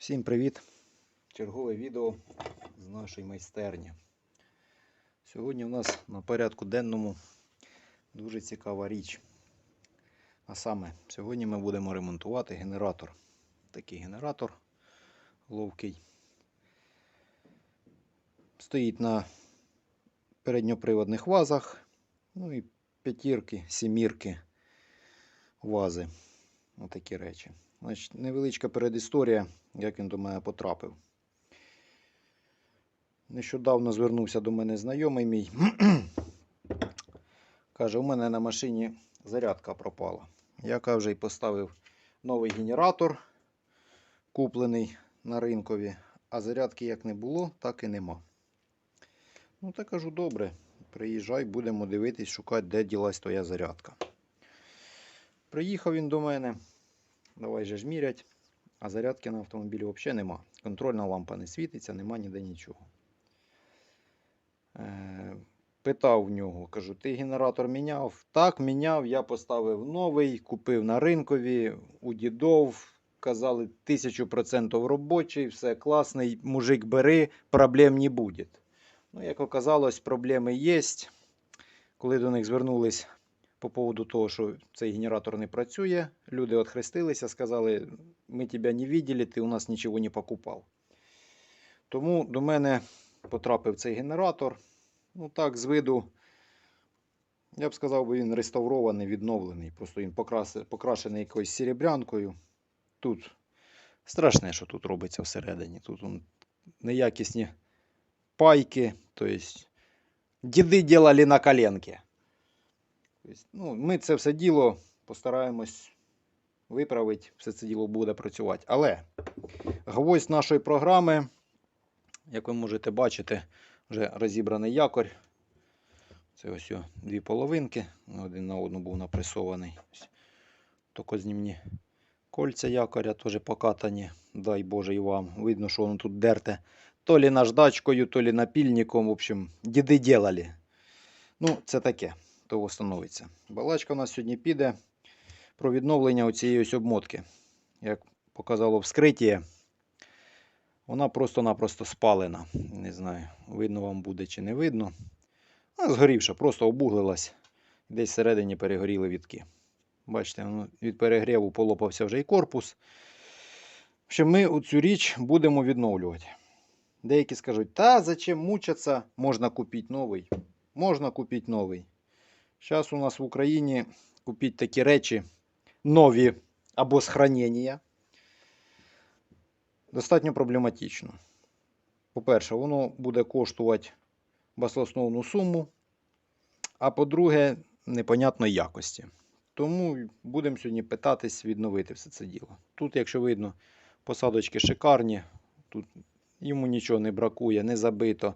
Всім привіт! Чергове відео з нашої майстерні. Сьогодні у нас на порядку денному дуже цікава річ. А саме, сьогодні ми будемо ремонтувати генератор. Такий генератор ловкий. Стоїть на передньоприводних вазах. Ну і п'ятірки, сімірки вази. Отакі речі. Значить, невеличка передісторія, як він до мене потрапив. Нещодавно звернувся до мене знайомий мій. Каже, у мене на машині зарядка пропала. Я каже, і поставив новий генератор, куплений на ринкові, а зарядки як не було, так і нема. Ну, так кажу, добре, приїжджай, будемо дивитись, шукати, де ділась твоя зарядка. Приїхав він до мене. Давай же ж мірять. А зарядки на автомобілі взагалі нема. Контрольна лампа не світиться, нема ніде нічого. Е, питав в нього, кажу, ти генератор міняв? Так, міняв, я поставив новий, купив на ринкові, у дідов. Казали, тисячу процентів робочий, все класний, мужик бери, проблем не буде. Ну, як оказалось, проблеми є. Коли до них звернулись по поводу того, що цей генератор не працює. Люди відхрестилися, сказали, ми тебе не бачили, ти у нас нічого не покупав. Тому до мене потрапив цей генератор. Ну так, з виду, я б сказав, він реставрований, відновлений. Просто він покрашений якоюсь серебрянкою. Тут страшне, що тут робиться всередині. Тут он, неякісні пайки, тобто діди делали на коленки. Тобто, ну, ми це все діло постараємось виправити, все це діло буде працювати. Але гвоздь нашої програми, як ви можете бачити, вже розібраний якорь. Це ось дві половинки. Один на одну був напресований. Токознімні кольця якоря теж покатані. Дай Боже і вам. Видно, що воно тут дерте. То лі наждачкою, то лі напільником. В общем, діди ділали. Ну, це таке то встановиться. Балачка у нас сьогодні піде про відновлення цієї ось обмотки. Як показало вскриття, вона просто-напросто спалена. Не знаю, видно вам буде чи не видно. Вона згорівша, просто обуглилась. Десь всередині перегоріли відки. Бачите, від перегріву полопався вже і корпус. Общем, ми цю річ будемо відновлювати. Деякі скажуть, та зачем мучатися, можна купити новий. Можна купити новий. Зараз у нас в Україні купити такі речі нові або з достатньо проблематично. По-перше, воно буде коштувати баслосновну суму, а по-друге, непонятної якості. Тому будемо сьогодні питатись відновити все це діло. Тут, якщо видно, посадочки шикарні, тут йому нічого не бракує, не забито.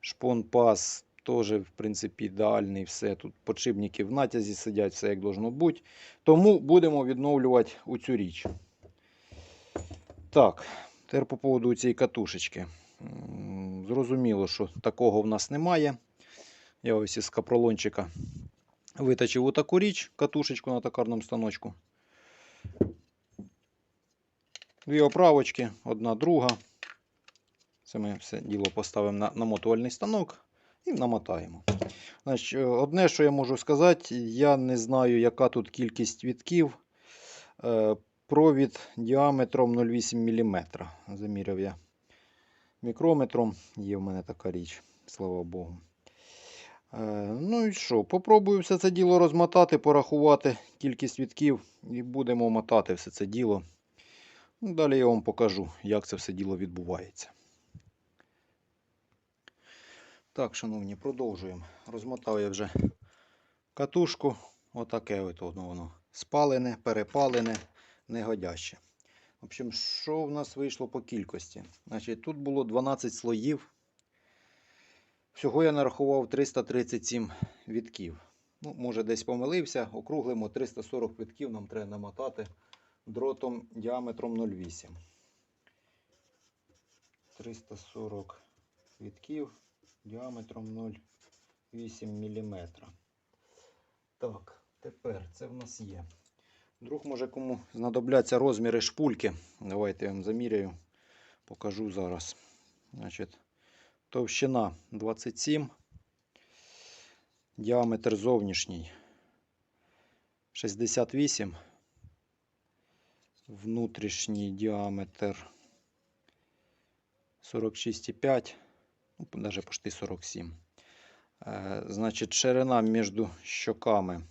Шпон пас теж, в принципі, ідеальний. Все. Тут подшипники в натязі сидять, все як должно бути. Тому будемо відновлювати у цю річ. Так, тепер по поводу цієї катушечки. Зрозуміло, що такого в нас немає. Я ось із капролончика виточив отаку річ, катушечку на токарному станочку. Дві оправочки, одна друга. Це ми все діло поставимо на намотувальний станок і намотаємо. Значить, е, одне, що я можу сказати, я не знаю, яка тут кількість вітків. Е, Провід діаметром 0,8 мм. Заміряв я мікрометром. Є в мене така річ, слава Богу. Е, Ну і що, попробую все це діло розмотати, порахувати кількість вітків і будемо мотати все це діло. Ну, Далі я вам покажу, як це все діло відбувається. Так, шановні, продовжуємо. Розмотав я вже катушку. Отаке от воно, воно спалене, перепалене, негодяще. В общем, що в нас вийшло по кількості? Значить, тут було 12 слоїв. Всього я нарахував 337 вітків. Ну, може, десь помилився. Округлимо 340 вітків нам треба намотати дротом діаметром 0,8. 340 вітків діаметром 0,8 мм. Так, тепер це в нас є Вдруг може кому знадобляться розміри шпульки. Давайте я вам заміряю. Покажу зараз. Значить, товщина 27. Діаметр зовнішній 68. Внутрішній діаметр 46,5. Навіть почти 47. Е, Значить, ширина між щоками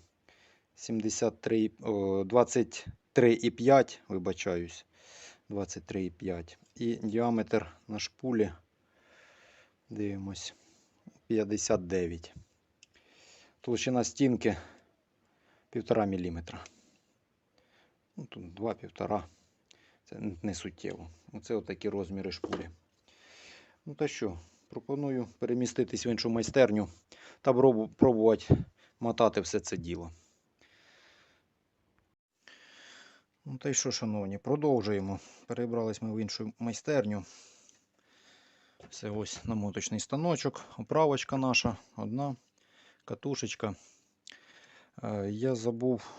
73, 23,5, вибачаюсь. 23,5. І діаметр на шпулі, дивимось, 59. Толщина стінки 1,5 мм. Ну, тут 2-1,5. Це не суттєво. Оце отакі розміри шпулі. Ну та що, пропоную переміститись в іншу майстерню та пробувати мотати все це діло. Ну та й що, шановні, продовжуємо. Перебрались ми в іншу майстерню. Це ось намоточний станочок, оправочка наша, одна катушечка. Е, Я забув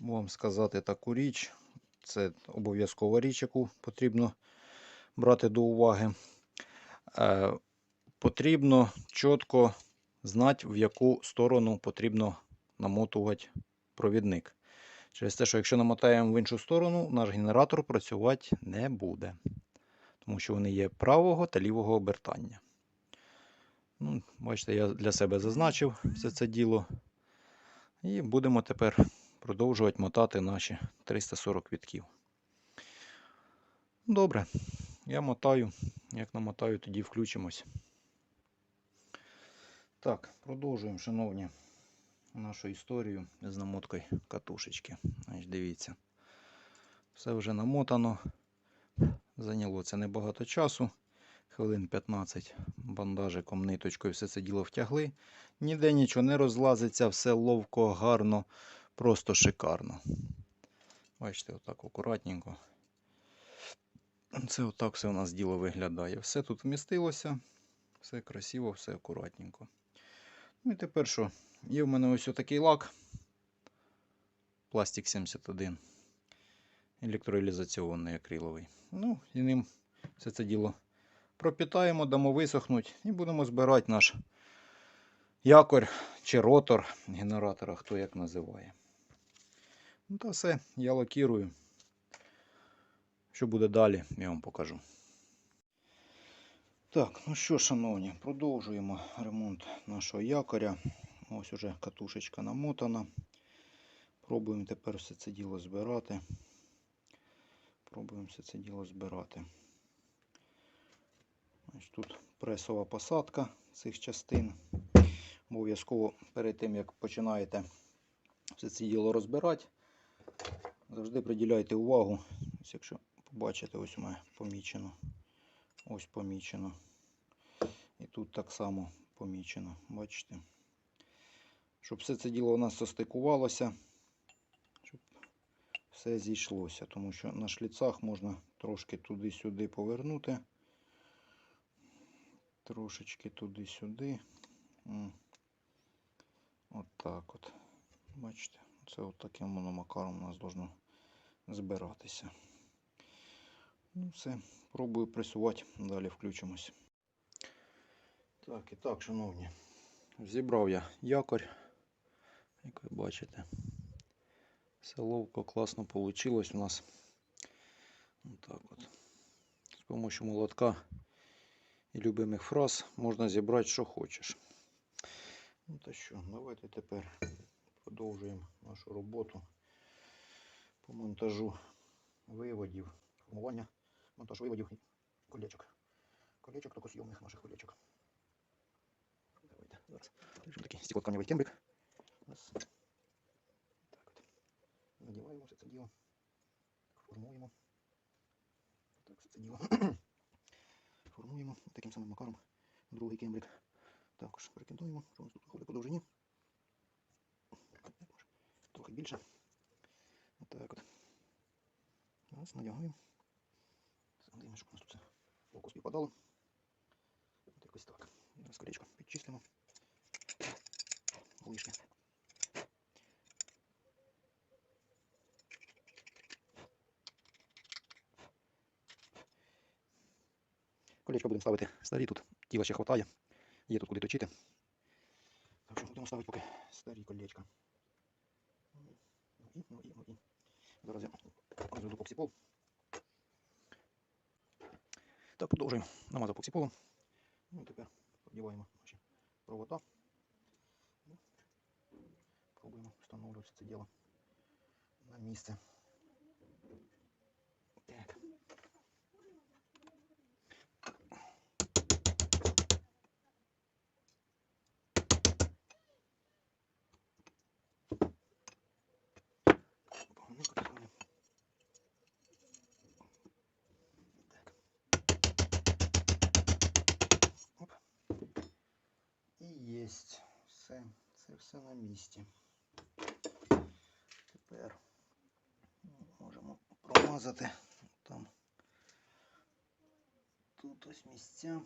вам сказати таку річ. Це обов'язкова річ, яку потрібно брати до уваги. Потрібно чітко знати, в яку сторону потрібно намотувати провідник. Через те, що якщо намотаємо в іншу сторону, наш генератор працювати не буде. Тому що вони є правого та лівого обертання. Ну, бачите, я для себе зазначив все це діло. І будемо тепер продовжувати мотати наші 340 вітків. Добре, я мотаю. Як намотаю, тоді включимось. Так, продовжуємо, шановні, нашу історію з намоткою катушечки. Значить, дивіться. Все вже намотано. Зайняло це небагато часу. Хвилин 15 бандажиком, ниточкою все це діло втягли. Ніде нічого не розлазиться, все ловко, гарно, просто шикарно. Бачите, отак акуратненько. Це отак все у нас діло виглядає. Все тут вмістилося, все красиво, все акуратненько. Ну і тепер що? Є в мене ось такий лак. Пластик 71. Електроілізаційний акриловий. Ну, і ним все це діло пропітаємо, дамо висохнуть і будемо збирати наш якорь чи ротор генератора, хто як називає. Ну та все, я лакірую. Що буде далі, я вам покажу. Так, ну що, шановні, продовжуємо ремонт нашого якоря. Ось уже катушечка намотана. Пробуємо тепер все це діло збирати. Пробуємо все це діло збирати. Ось тут пресова посадка цих частин. Обов'язково перед тим, як починаєте все це діло розбирати, завжди приділяйте увагу. Ось якщо побачите, ось у мене помічено. Ось помічено. І тут так само помічено. Бачите? Щоб все це діло у нас состикувалося, щоб все зійшлося. Тому що на шліцах можна трошки туди-сюди повернути. Трошечки туди-сюди. М. От от. Бачите, це от таким макаром у нас должно збиратися. Ну все, пробую пресувати, далі включимось. Так, і так, шановні, зібрав я якорь, як ви бачите. Все ловко, класно вийшло у нас. Отак от. З допомогою молотка і любимих фраз можна зібрати, що хочеш. Ну то що, давайте тепер продовжуємо нашу роботу по монтажу виводів, формування, монтаж виводів і колечок. Колечок токосйомних наших колечок. Давайте зараз. Візьмемо такий стеклотканевий кембрик. Раз. Так от. Надіваємо все це діло. Формуємо. Так, все це діло. Формуємо таким самим макаром. Другий кембрик. Також прикидуємо, що у нас тут виходить по довжині. Трохи більше. Отак от. Раз, надягаємо. Дивимося, у нас тут око співпадало. От якось так. Зараз колечко підчислимо. Лишнє. Колечко будемо ставити старі, тут тіла ще хватає, є тут куди точити. Так що будемо ставити поки старі колечка. Ну і, ну і, ну і. Зараз я розведу попсіпол. Так, продовжуємо. Намазав поксиполом. Ну, і тепер продіваємо наші провода. Ну, Пробуємо встановлювати це діло на місце. Так. Єсть. Все. Це все на місці. Тепер можемо промазати там. Тут ось місця.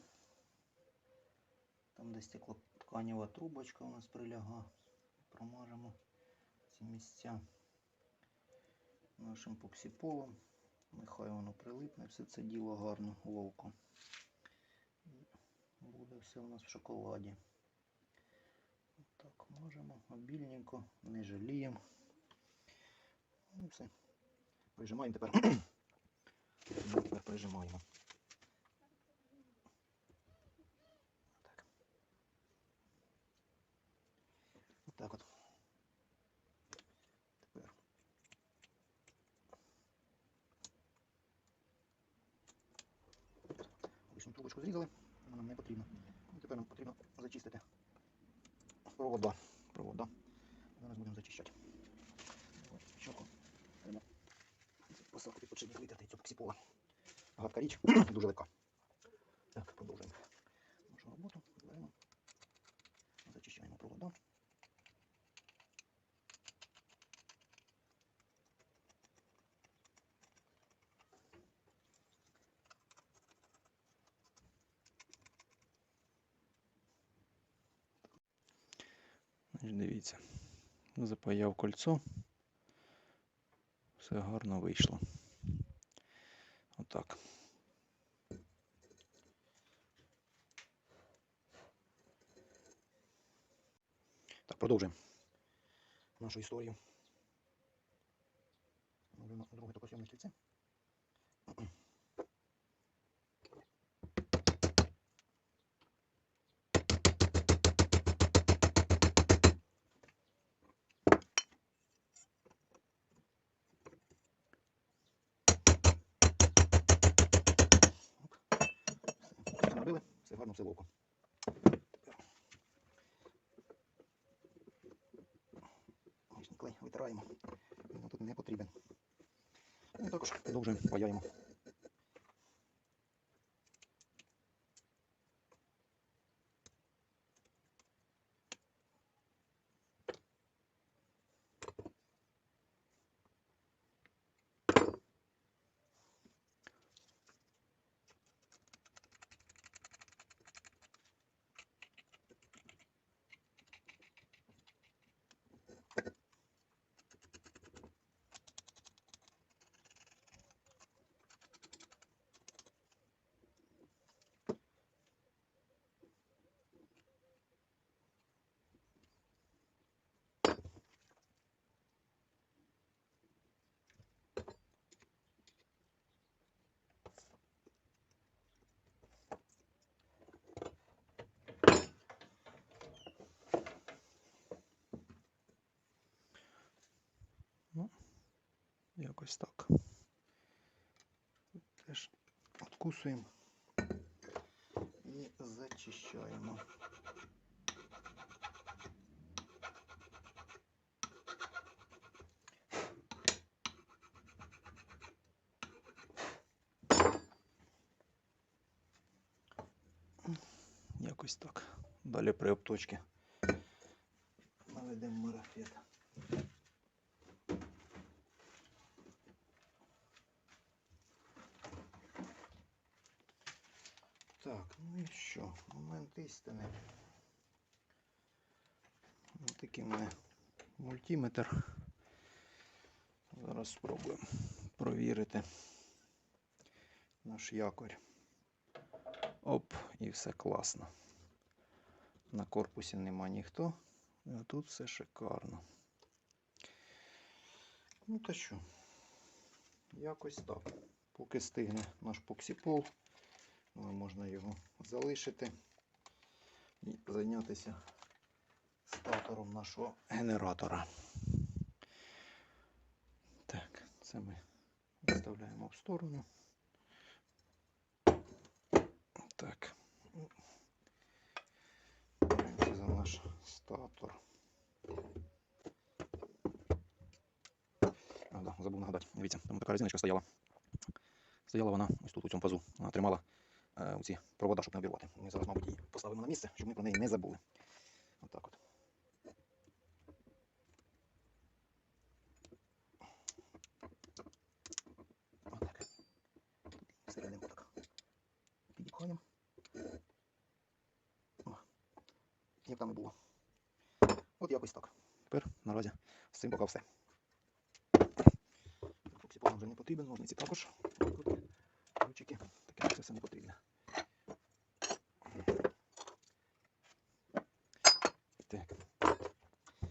Там де стеклотканєва трубочка у нас приляга. Промажемо ці місця нашим поксіполом. Нехай воно прилипне, все це діло гарно, ловко. І буде все у нас в шоколаді. Можемо обільненько, не жаліємо. Ну все. Прижимаємо тепер. Тепер прижимаємо. Так. Отак от. Тепер. Лишню трубочку зрізали, вона нам не потрібна. І тепер нам потрібно зачистити провода. Провода. Зараз будемо зачищати. Треба посадку під витерти цю поксипола. Гадка річ, дуже легка. Так, продовжуємо нашу роботу. Беремо, зачищаємо провода. Дивіться, запаяв кольцо. Все гарно вийшло. Отак. Так, продовжуємо нашу історію. Робимо друге топосйомне кільце. Тепер Лишній клей витираємо. Він тут не потрібен. І також продовжуємо паяємо. Якось так. Теж Откусуємо і зачищаємо. якось так. Далі при обточці. Наведемо марафет. Так, ну і що? Момент істини. Ось такий в мене мультиметр. Зараз спробуємо провірити наш якорь. Оп, і все класно. На корпусі нема ніхто. А тут все шикарно. Ну та що? Якось так. Поки стигне наш поксіпол, але можна його залишити і зайнятися статором нашого генератора. Так, це ми виставляємо в сторону. Так. Це за наш статор. А, да, забув нагадати. Дивіться, там така резиночка стояла. Стояла вона ось тут у цьому пазу. Вона тримала ці провода, щоб не обірвати. Ми зараз, мабуть, її поставимо на місце, щоб ми про неї не забули. Отак от. Як там і було. От якось так. Тепер наразі з цим поки все. Фоксіпол нам вже не потрібен, ножниці також. Тут ключики. Таке це все не потрібно. Так.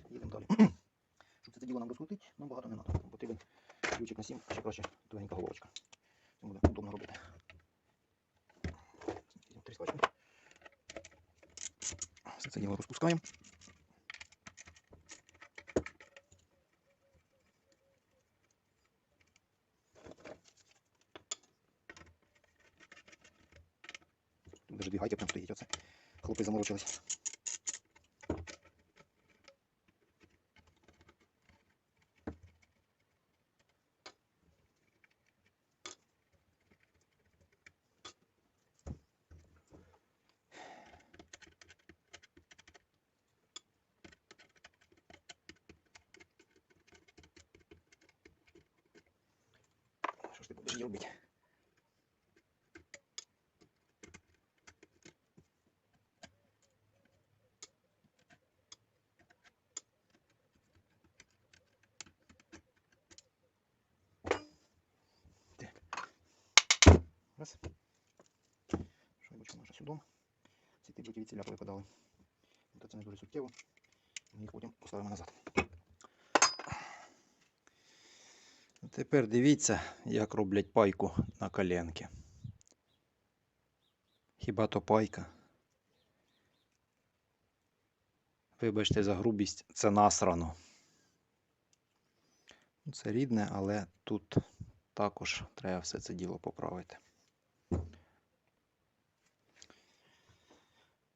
Їдемо далі. Щоб нам розкрутити, нам багато не треба. Потрібен ключик на 7, а ще краще тугенька головочка. Це буде удобно робити. Три скотчі. Все це діло розпускаємо. Тут даже дві прям стоїть. Оце. Хлопці заморочились. Що ж ти будеш робити? Раз. Шайбочка наша сюди. Ці ті будуть від випадали. Та це не дуже суттєво. Ми їх потім поставимо назад. Тепер дивіться, як роблять пайку на коленки. Хіба то пайка? Вибачте за грубість, це насрано. Ну, Це рідне, але тут також треба все це діло поправити.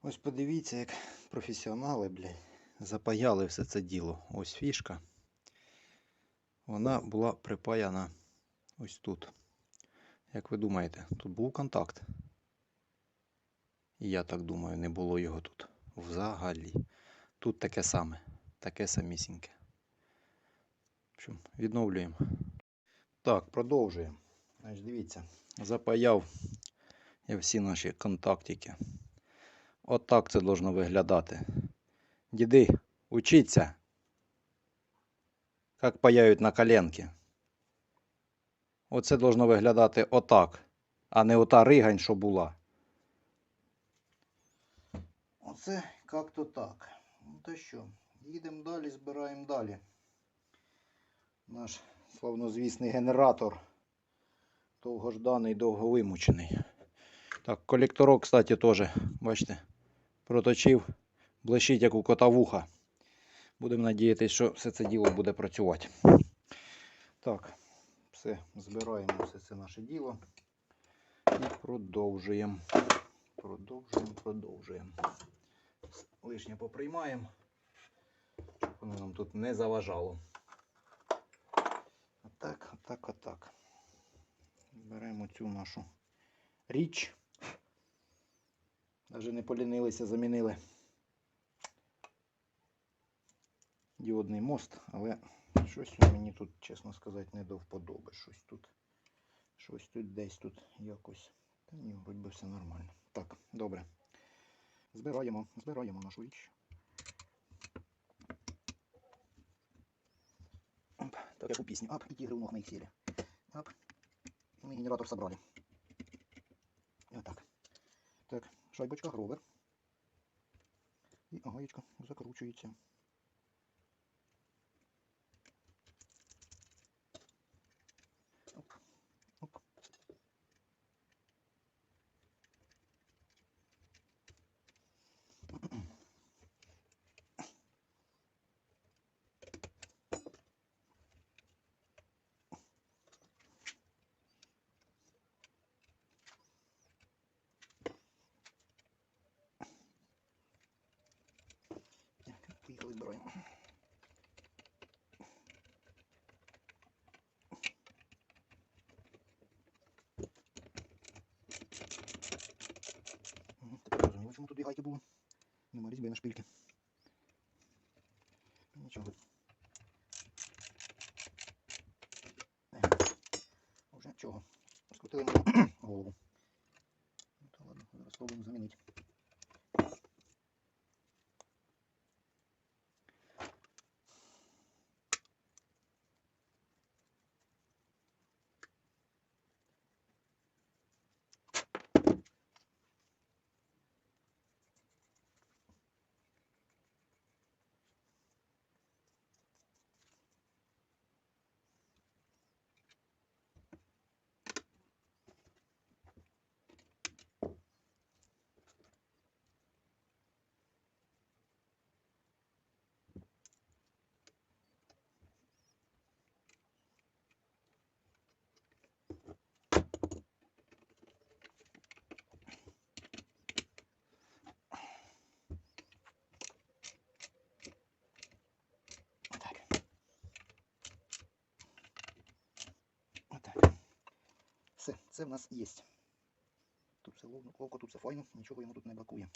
Ось подивіться, як професіонали, блядь, запаяли все це діло. Ось фішка. Вона була припаяна ось тут. Як ви думаєте, тут був контакт? І я так думаю, не було його тут. Взагалі. Тут таке саме, таке самісіньке. В відновлюємо. Так, продовжуємо. Значить, дивіться. Запаяв я всі наші контактики. Отак це должно виглядати. Діди, учіться. Як паяють на коленки. Оце должно виглядати отак, а не ота ригань, що була. Оце як-то так. Ну то що, їдемо далі, збираємо далі. Наш славнозвісний генератор. Довгожданий, довговимучений. Так, колекторок, кстати, теж, бачите, проточив, блищить, як у кота вуха. Будемо надіятися, що все це діло буде працювати. Так, все, збираємо все це наше діло. І продовжуємо. Продовжуємо, продовжуємо. Лишнє поприймаємо, щоб воно нам тут не заважало. Отак, отак, отак. Беремо цю нашу річ. Навіть не полінилися, замінили діодний мост, але щось мені тут, чесно сказати, не до вподоби. Щось тут, щось тут десь тут якось. Та ні, вроді би все нормально. Так, добре. Збираємо, збираємо нашу річ. Оп, так як у пісні. Ап, і тігри у ног моїх сіли. Ап. І ми генератор собрали. Отак. Так, шайбочка гровер. І гаєчка закручується. Оп, оп. Так, поїхали збираємо. Мгм, Тепер бы було. Нема різьби на шпильки. Нічого. Е, Уже чого? Розкрутили мені голову. Ну, Та ладно, зараз спробуємо замінити. Отак. Отак. Все, це в нас є. Тут все ловко, тут все файно, нічого йому тут не бракує.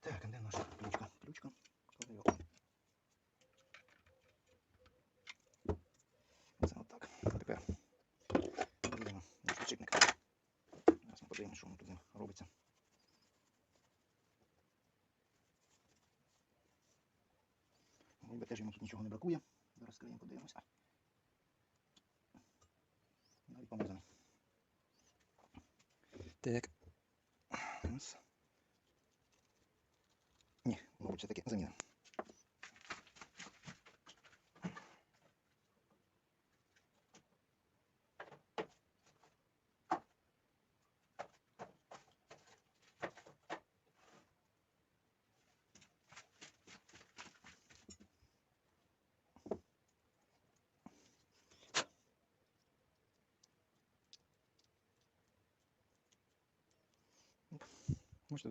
Так, а де наша ключка? Ключка. Клади його. Це отак. Тепер беремо наш підшипник. Зараз ми подивимося, що воно тут робиться. Ніби теж йому тут нічого не бракує. Зараз скриємо, подивимося. Навіть помазаний. Так. Ні, мабуть, все-таки заміна.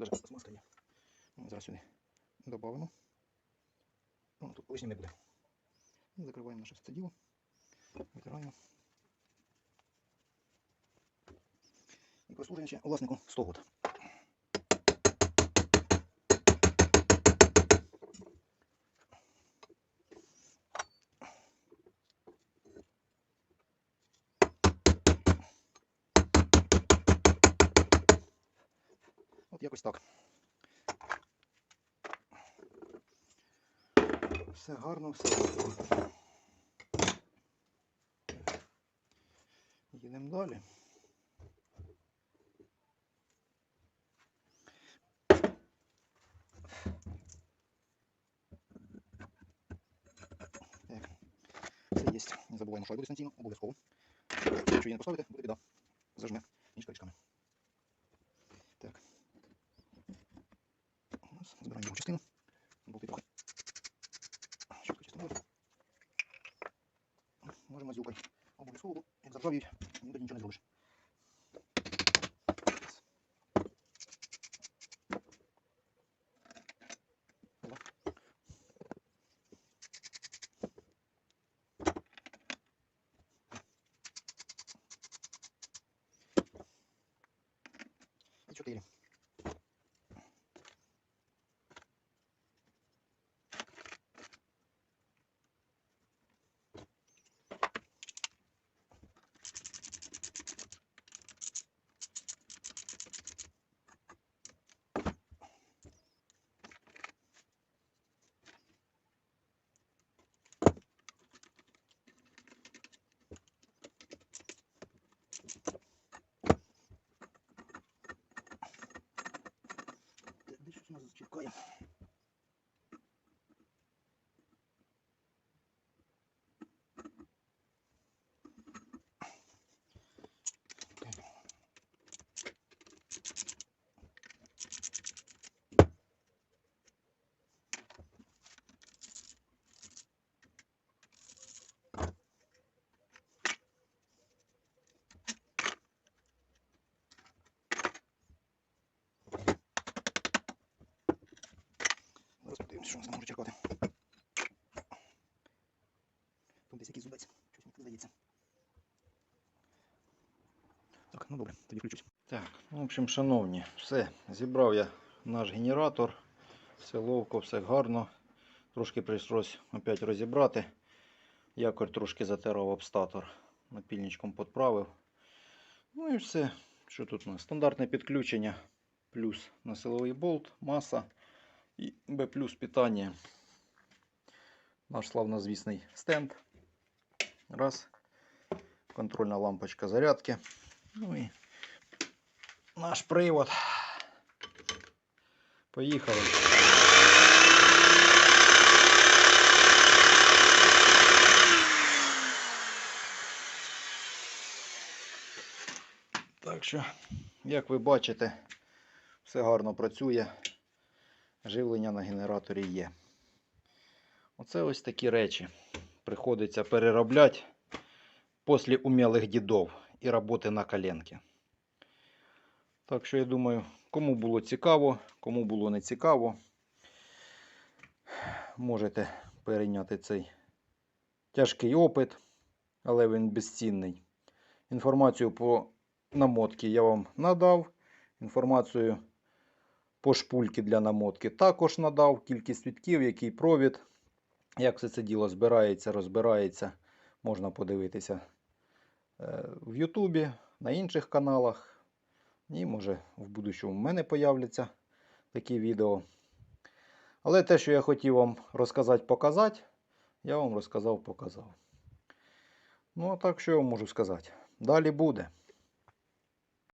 Навіть смазка є. Зараз сюди додамо. Ну, тут не буде. І закриваємо наше все діло. Витираємо. І прослуження ще власнику 100 год. От якось так. Все гарно, все. Їдемо далі. Все є. Не забуваємо шайбу дистанційно, обов'язково. Якщо її не поставити, буде біда. Зажме між крючками. Так. Раз, Збираємо його частину. Що нас може? Тут десь якийсь зубець. Щось мені здається. Так, ну добре, тоді включусь. Так, ну, в общем, шановні, все, зібрав я наш генератор. Все ловко, все гарно. Трошки прийшлось опять розібрати. Якорь трошки затирав об статор. Напільничком підправив. Ну і все. Що тут у нас? Стандартне підключення. Плюс на силовий болт, маса і Б плюс питання. Наш славнозвісний стенд. Раз. Контрольна лампочка зарядки. Ну і наш привод. Поїхали. Так що, як ви бачите, все гарно працює. Живлення на генераторі є. Оце ось такі речі. Приходиться переробляти після умілих дідов і роботи на коленки. Так що я думаю, кому було цікаво, кому було не цікаво, можете перейняти цей тяжкий опит, але він безцінний. Інформацію по намотці я вам надав. Інформацію по шпульки для намотки також надав. Кількість вітків, який провід, як все це діло збирається, розбирається, можна подивитися е, в Ютубі, на інших каналах. І може в будущому в мене появляться такі відео. Але те, що я хотів вам розказати, показати, я вам розказав, показав. Ну, а так що я вам можу сказати? Далі буде.